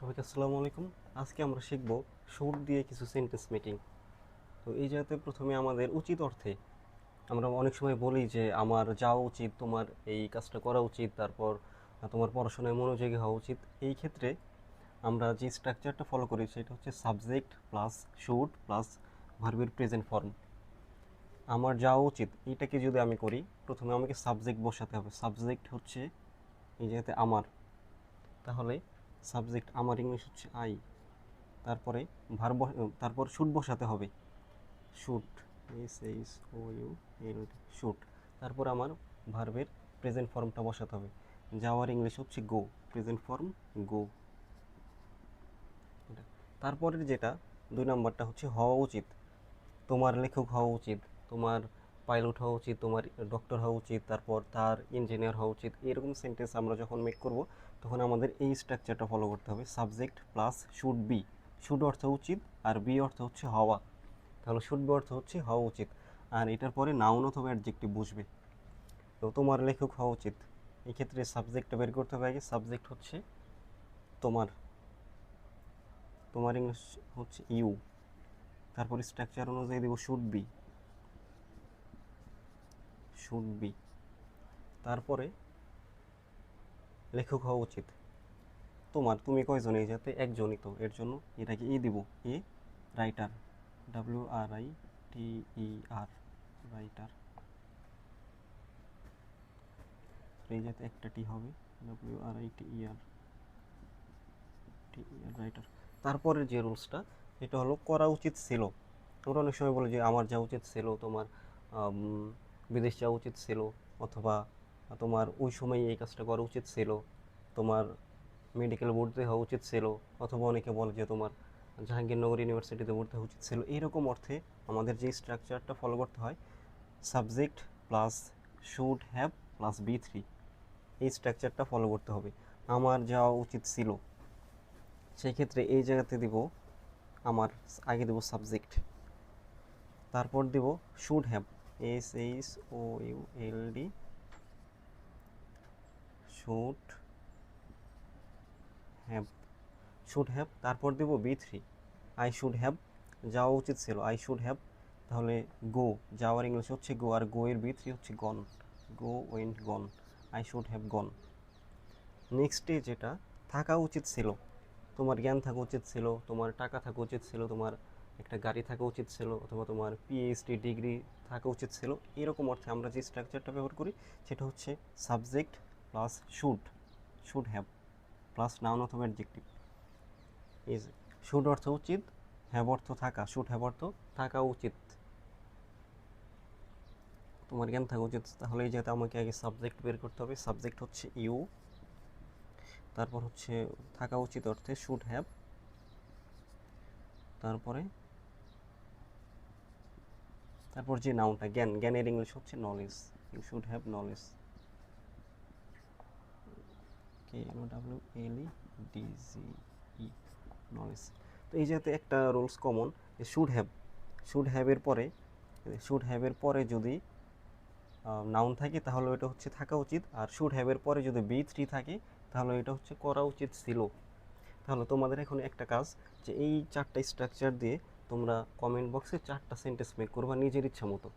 সবাইকে আসসালামু আলাইকুম। আজকে আমরা শিখব সুর দিয়ে কিছু সেন্টেন্স মেকিং তো এই জায়গাতে প্রথমে আমাদের উচিত অর্থে আমরা অনেক সময় বলি যে, আমার যাওয়া উচিত, তোমার এই কাজটা করা উচিত, তারপর তোমার পড়াশোনায় মনোযোগী হওয়া উচিত। এই ক্ষেত্রে আমরা যে স্ট্রাকচারটা ফলো করি, সেটা হচ্ছে সাবজেক্ট প্লাস শুড প্লাস ভার্বের প্রেজেন্ট ফর্ম আমার যাওয়া উচিত এইটাকে যদি আমি করি, প্রথমে আমাকে সাবজেক্ট বসাতে হবে। সাবজেক্ট হচ্ছে এই জায়গাতে আমার। তাহলে সাবজেক্ট আমার ইংলিশ হচ্ছে আই। তারপরে ভার তারপর শুট বসাতে হবে। Should, S H O U, L should. তারপর আমার ভার্বের প্রেজেন্ট ফর্মটা বসাতে হবে। যাওয়ার ইংলিশ হচ্ছে গো, প্রেজেন্ট ফর্ম গো। তারপরের যেটা, দুই নম্বরটা হচ্ছে হওয়া উচিত। তোমার লেখক হওয়া উচিত। তোমার পাইলট হওয়া উচিত, তোমার ডক্টর হওয়া উচিত, তারপর তার ইঞ্জিনিয়ার হওয়া উচিত, এরকম সেন্টেন্স আমরা যখন মেক করব, তখন আমাদের এই স্ট্রাকচারটা ফলো করতে হবে। Subject plus should be should অর্থ উচিত আর বি অর্থ হচ্ছে হওয়া। তাহলে শুড বি অর্থ হচ্ছে হওয়া উচিত। আর এটার পরে নাউন অথবা অ্যাডজেক্টিভ বসবে তো তোমার লেখক হওয়া উচিত। এই ক্ষেত্রে সাবজেক্টটা বের করতে হবে আগে। সাবজেক্ট হচ্ছে তোমার। তোমার ইংলিশ হচ্ছে ইউ তারপর স্ট্রাকচার অনুযায়ী দেবো শুড বি শুড বি তারপরে লেখক হওয়া উচিত। তোমার, তুমি কয়জন এই যাতে একজনই তো। এর জন্য এটাকে ই দিব। A, writer. W R I T E R writer. এই যাতে একটা টি হবে। W R I T E R T E R writer. তারপরের যে রুলসটা, এটা হলো করা উচিত ছিল। আমরা অনেক সময় বলি যে, আমার যা উচিত ছিল, তোমার বিদেশ যাওয়া উচিত ছিল, অথবা তোমার ওই সময় এই কাজটা করা উচিত ছিল, তোমার মেডিকেল ভর্তি হওয়া উচিত ছিল, অথবা অনেকে বলে যে তোমার জাহাঙ্গীরনগর ইউনিভার্সিটিতে ভর্তি হওয়া উচিত ছিল। এইরকম অর্থে আমাদের যে স্ট্রাকচারটা ফলো করতে হয় subject plus should have plus V three এই স্ট্রাকচারটা ফলো করতে হবে। আমার যাওয়া উচিত ছিল, সেক্ষেত্রে এই জায়গাতে দিব আমার, আগে দেব সাবজেক্ট তারপর দেব should have S H O U L D should have should have তারপর দেব V three I should have যাওয়া উচিত ছিল। আই শুড হ্যাভ তাহলে গো যাওয়ার ইংলিশ হচ্ছে গো আর গো এর বি থ্রি হচ্ছে gone go went gone I should have gone নেক্সটে যেটা, থাকা উচিত ছিল। তোমার জ্ঞান থাকা উচিত ছিল, তোমার টাকা থাকা উচিত ছিল, তোমার একটা গাড়ি থাকা উচিত ছিল অথবা তোমার পিএইচডি ডিগ্রি থাকা উচিত ছিল, এরকম অর্থে আমরা যে স্ট্রাকচারটা ব্যবহার করি, সেটা হচ্ছে subject plus should should have plus noun অথবা অ্যাডজেক্টিভ ইজ শুড অর্থ উচিত হ্যাভ অর্থ থাকা শুড হ্যাভ অর্থ থাকা উচিত। তোমার জ্ঞান থাকা উচিত, তাহলে এই জায়গাতে আমাকে আগে সাবজেক্ট বের করতে হবে। সাবজেক্ট হচ্ছে ইউ তারপর হচ্ছে থাকা উচিত অর্থে শুড হ্যাভ তারপরে তারপর যে নাউনটা জ্ঞান, জ্ঞানের ইংলিশ হচ্ছে knowledge you should have knowledge K W L E D G knowledge তো এই যাতে একটা রুলস কমন যে শুড হ্যাভ শুড হ্যাভের পরে শুড হ্যাভের পরে যদি নাউন থাকে, তাহলে ওটা হচ্ছে থাকা উচিত। আর শুড হ্যাভের পরে যদি বি থ্রি থাকে, তাহলে এটা হচ্ছে করা উচিত ছিল। তাহলে তোমাদের এখন একটা কাজ, যে এই চারটা স্ট্রাকচার দিয়ে তোমরা কমেন্ট বক্সে চারটা সেন্টেন্স মেক করবা নিজের ইচ্ছা মতো।